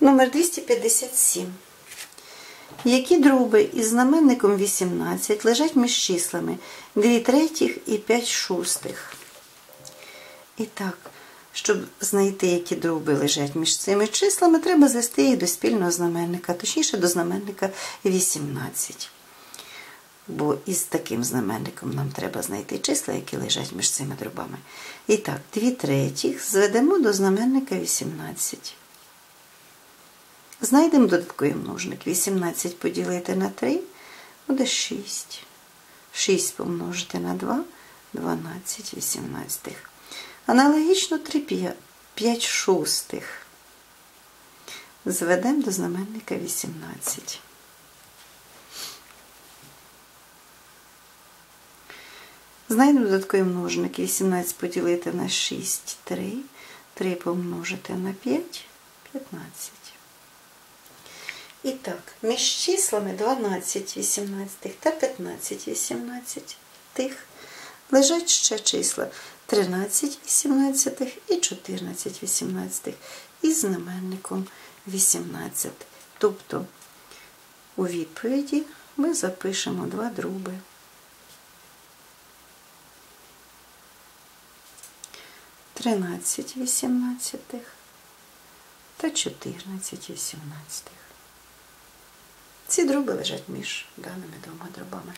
Номер 257. Які дроби із знаменником 18 лежать між числами 2 третіх і 5 шостих? І так, щоб знайти, які дроби лежать між цими числами, треба звести їх до спільного знаменника, точніше до знаменника 18. Бо із таким знаменником нам треба знайти числа, які лежать між цими дробами. І так, 2 третіх зведемо до знаменника 18. Знайдемо додатковий множник. 18 поділити на 3 буде 6. 6 помножити на 2 12 18. Аналогічно 3 5, 5 шостих. Зведемо до знаменника 18. Знайдемо додатковий множник. 18 поділити на 6 3. 3 помножити на 5 15. І так, між числами 12 18 та 15 18 лежать ще числа 13 18 і 14 18 із знаменником 18. Тобто у відповіді ми запишемо два дроби. Тринадцять вісімнадцятих та чотирнадцять вісімнадцятих. Ці дроби лежать між даними двома дробами.